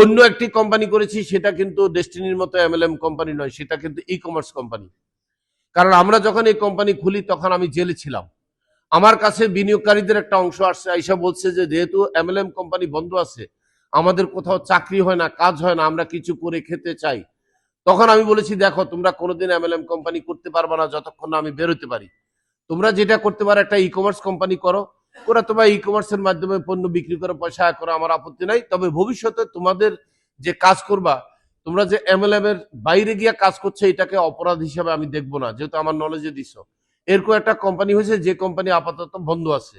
অন্য একটি কোম্পানি করেছি, সেটা কিন্তু ডেস্টিনির মতো এমএলএম কোম্পানি নয়, সেটা কিন্তু ই কমার্স কোম্পানি কারণ আমরা যখন এই কোম্পানি খুলি, তখন আমি জেলে ছিলাম। আমার কাছে বিনিয়োগকারীদের একটা অংশ আসছে, আইসা বলছে যে, যেহেতু এম এমএলএম কোম্পানি বন্ধ আছে, আমাদের কোথাও চাকরি হয় না, কাজ হয় না, আমরা কিছু করে খেতে চাই। তখন আমি বলেছি, দেখো, তোমরা কোনোদিন এম এমএলএম কোম্পানি করতে পারবে না, যতক্ষণ না আমি বেরোতে পারি। তোমরা যেটা করতে পারো, একটা ই কমার্স কোম্পানি করো ওরা তোমার ই কমার্সের মাধ্যমে পণ্য বিক্রি করে, পয়সা করো, আমার আপত্তি নাই। তবে ভবিষ্যতে তোমাদের যে কাজ করবা, তোমরা যে এমএলএম এর বাইরে গিয়ে কাজ করছে, এটাকে অপরাধ হিসাবে আমি দেখব না, যেহেতু আমার নলেজে দিছ। এরকম একটা কোম্পানি হয়েছে, যে কোম্পানি আপাতত বন্ধ আছে।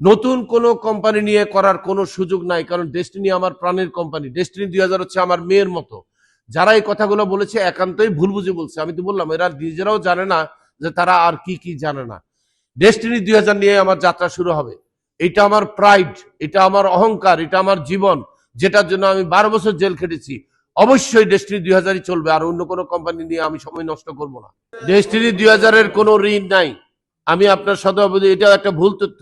নতুন কোন কোম্পানি নিয়ে করার কোনো সুযোগ নাই, কারণ ডেস্টিনি আমার প্রাণের কোম্পানি ডেস্টিনি দুই হাজার হচ্ছে আমার মেয়ের মতো। যারা এই কথাগুলো বলেছে, একান্তই ভুল বুঝে বলছে। আমি তো বললাম, এরা নিজেরাও জানে না যে তারা আর কি কি জানে না। ডেস্টিনি দুই হাজার নিয়ে আমার যাত্রা শুরু হবে। এটা আমার প্রাইড এটা আমার অহংকার, এটা আমার জীবন, যেটার জন্য আমি বারো বছর জেল খেটেছি। অবশ্যই ডেস্টিনি দুই হাজারই চলবে, আর অন্য কোনো কোম্পানি নিয়ে আমি সময় নষ্ট করব না। ডেস্টিনি দুই হাজারের কোনো ঋণ নাই। আমি আপনার সদভাবধি এটা একটা ভুল তথ্য।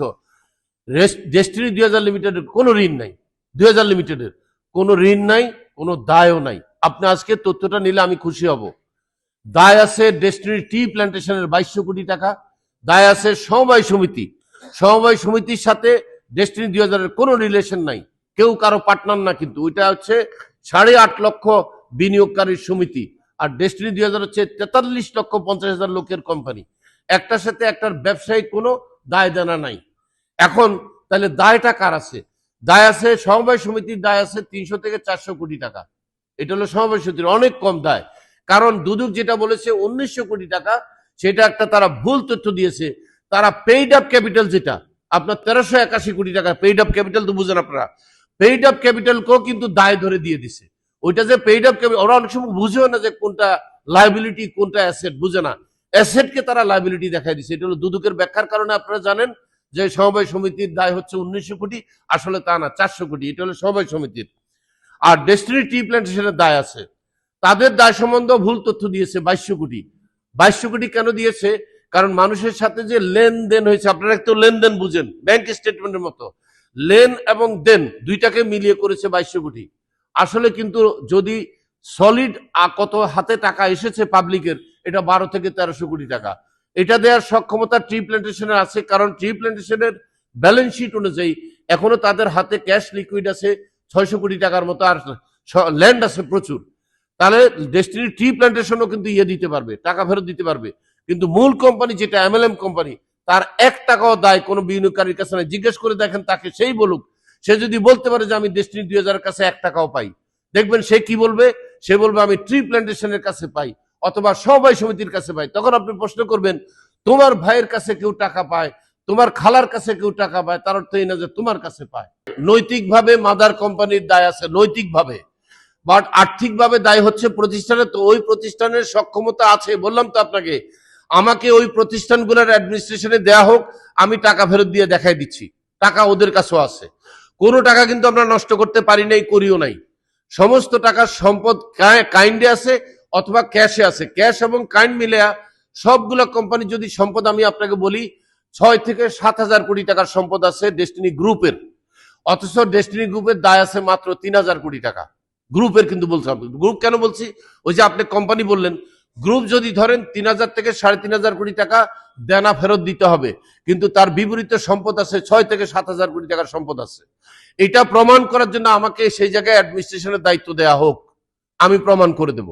ডেস্টিনি দুই হাজার লিমিটেডের কোনো ঋণ নাই। দুই হাজার লিমিটেডের কোনো ঋণ নাই, কোনো দায়ও নাই। আপনি আজকে তথ্যটা নিলে আমি খুশি হব। দায় আছে ডেস্টিনি টি প্ল্যান্টেশনের বাইশশো কোটি টাকা। দায় আছে সমবায় সমিতি। সমবায় সমিতির সাথে ডেস্টিনি দুই হাজারের কোনো রিলেশন নাই। কেউ কারও পার্টনার না কিন্তু। ওইটা হচ্ছে সাড়ে আট লক্ষ বিনিয়োগকারীর সমিতি। আর ডেস্টিনি দুই হাজার হচ্ছে তেতাল্লিশ লক্ষ পঞ্চাশ হাজার লোকের কোম্পানি একটার সাথে একটার ব্যবসায়িক কোনো দায় দেনা নাই। এখন তাহলে দায়টা কার আছে? দায় আছে সমবায় সমিতির দায় আছে তিনশো থেকে চারশো কোটি টাকা। এটা হলো সমবায় সমিতির অনেক কম দায়। কারণ দুদক যেটা বলেছে উনিশশো কোটি টাকা সেটা একটা তারা ভুল তথ্য দিয়েছে। তারা পেইড আপ ক্যাপিটাল যেটা, আপনার তেরোশো একাশি কোটি টাকা পেইড আপ ক্যাপিটাল তো বুঝেন আপনারা। পেইড আপ ক্যাপিটালকেও কিন্তু দায় ধরে দিয়ে দিছে। ওইটা যে পেইড আপ ক্যাপিটাল ওরা অনেক সময় বুঝেও না যে কোনটা লাইবিলিটি কোনটা অ্যাসেট বুঝে না। অ্যাসেটকে তারা লাইবিলিটি দেখাই দিছে। এটা হলো দুদুকের ব্যাখ্যার কারণে আপনারা জানেন যে সমবায় সমিতির দায় হচ্ছে উনিশশো কোটি, আসলে তা না, চারশো কোটি। এটা হলো সমবায় সমিতির। আর ডেস্টিনি টি প্ল্যান্টেশনের দায় আছে। তাদের দায় সম্বন্ধে ভুল তথ্য দিয়েছে বাইশশো কোটি। বাইশশো কোটি কেন দিয়েছে? কারণ মানুষের সাথে যে লেনদেন হয়েছে, আপনারা একটু লেনদেন বুঝেন ব্যাংক স্টেটমেন্টের মতো। লেন এবং দেন, দুইটাকে মিলিয়ে করেছে বাইশশো কোটি। আসলে কিন্তু যদি সলিড কত হাতে টাকা এসেছে পাবলিকের এটা বারো থেকে তেরোশো কোটি টাকা। এটা দেওয়ার সক্ষমতা ট্রি প্ল্যান্টেশনের আছে, কারণ ট্রি প্ল্যান্টেশনের ব্যালেন্স শিট অনুযায়ী এখনও তাদের হাতে ক্যাশ লিকুইড আছে ছয়শো কোটি টাকার মতো, আর ল্যান্ড আছে প্রচুর। তাহলে ডেস্টিনি ট্রি প্ল্যান্টেশনও কিন্তু ইয়ে দিতে পারবে, টাকা ফেরত দিতে পারবে। কিন্তু মূল কোম্পানি যেটা এমএলএম কোম্পানি তার এক টাকাও দায় কোনো বিনিয়োগকারীর কাছে নাই। জিজ্ঞেস করে দেখেন তাকে সেই বলুক, সে যদি বলতে পারে যে আমি ডেস্টিনি দুই হাজারের কাছে এক টাকাও পাই, দেখবেন সে কি বলবে? সে বলবে, আমি ট্রি প্ল্যান্টেশনের কাছে পাই অথবা সবাই সমিতির কাছে পাই। তখন আপনি প্রশ্ন করবেন, তোমার ভাইয়ের কাছে কেউ টাকা পায়? তোমার খালার কাছে কেউ টাকা পায়? তার অর্থ এই না যে তোমার কাছে পায়। নৈতিকভাবে মাদার কোম্পানির দায় আছে, নৈতিকভাবে। বাট আর্থিকভাবে দায় হচ্ছে প্রতিষ্ঠানে, তো ওই প্রতিষ্ঠানের সক্ষমতা আছে। বললাম তো আপনাকে, আমাকে ওই প্রতিষ্ঠানগুলোর অ্যাডমিনিস্ট্রেশনে দেয়া হোক, আমি টাকা ফেরত দিয়ে দেখাই দিচ্ছি। টাকা ওদের কাছেও আছে। কোনো টাকা কিন্তু আমরা নষ্ট করতে পারি নাই, করিও নাই। সমস্ত টাকার সম্পদ কাইন্ডে আছে অথবা ক্যাশে আছে। ক্যাশ এবং কাইন্ড মিলে সবগুলো কোম্পানি যদি সম্পদ আমি আপনাকে বলি, ছয় থেকে সাত হাজার কোটি টাকার সম্পদ আছে ডেস্টিনি গ্রুপের অথচ ডেস্টিনি গ্রুপের দায় আছে মাত্র তিন হাজার কোটি টাকা। গ্রুপের কিন্তু বলছি গ্রুপ কেন বলছি? ওই যে আপনি কোম্পানি বললেন, গ্রুপ যদি ধরেন তিন হাজার থেকে সাড়ে তিন হাজার কোটি টাকা দেনা ফেরত দিতে হবে, কিন্তু তার বিপরীত সম্পদ আছে ছয় থেকে সাত হাজার কোটি টাকার সম্পদ আছে। এটা প্রমাণ করার জন্য আমাকে সেই জায়গায় অ্যাডমিনিস্ট্রেশনের দায়িত্ব দেয়া হোক। আমি প্রমাণ করে দেব।